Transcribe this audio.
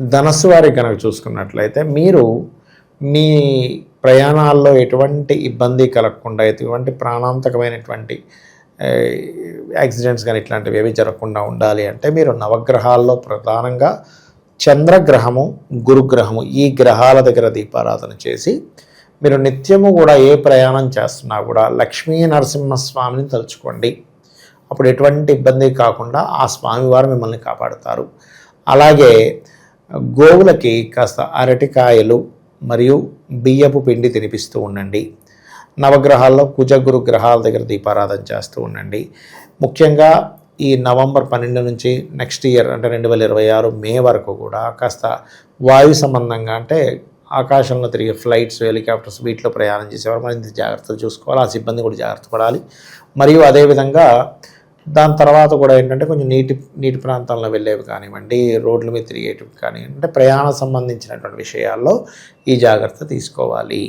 ధనస్సు వారికి కనుక చూసుకున్నట్లయితే మీరు మీ ప్రయాణాల్లో ఎటువంటి ఇబ్బంది కలగకుండా ఎటువంటి ప్రాణాంతకమైనటువంటి యాక్సిడెంట్స్ కానీ ఇట్లాంటివి ఏవి జరగకుండా ఉండాలి అంటే మీరు నవగ్రహాల్లో ప్రధానంగా చంద్రగ్రహము గురుగ్రహము ఈ గ్రహాల దగ్గర దీపారాధన చేసి మీరు నిత్యము కూడా ఏ ప్రయాణం చేస్తున్నా కూడా లక్ష్మీ నరసింహస్వామిని తలుచుకోండి. అప్పుడు ఎటువంటి ఇబ్బంది కాకుండా ఆ స్వామివారు మిమ్మల్ని కాపాడుతారు. అలాగే గోవులకి కాస్త అరటికాయలు మరియు బియ్యపు పిండి తినిపిస్తూ ఉండండి. నవగ్రహాల్లో కుజగురు గ్రహాల దగ్గర దీపారాధన చేస్తూ ఉండండి. ముఖ్యంగా ఈ నవంబర్ పన్నెండు నుంచి నెక్స్ట్ ఇయర్ అంటే రెండు వేల ఇరవై ఆరు మే వరకు కూడా కాస్త వాయు సంబంధంగా అంటే ఆకాశంలో తిరిగే ఫ్లైట్స్ హెలికాప్టర్స్ వీటిలో ప్రయాణం చేసేవారు. మరింత జాగ్రత్తలు చూసుకోవాలి. ఆ సిబ్బంది కూడా జాగ్రత్త పడాలి. మరియు అదేవిధంగా దాని తర్వాత కూడా ఏంటంటే కొంచెం నీటి నీటి ప్రాంతాల్లో వెళ్ళేవి కానివ్వండి రోడ్ల మీద తిరిగేటివి కానివ్వండి అంటే ప్రయాణ సంబంధించినటువంటి విషయాల్లో ఈ జాగ్రత్త తీసుకోవాలి.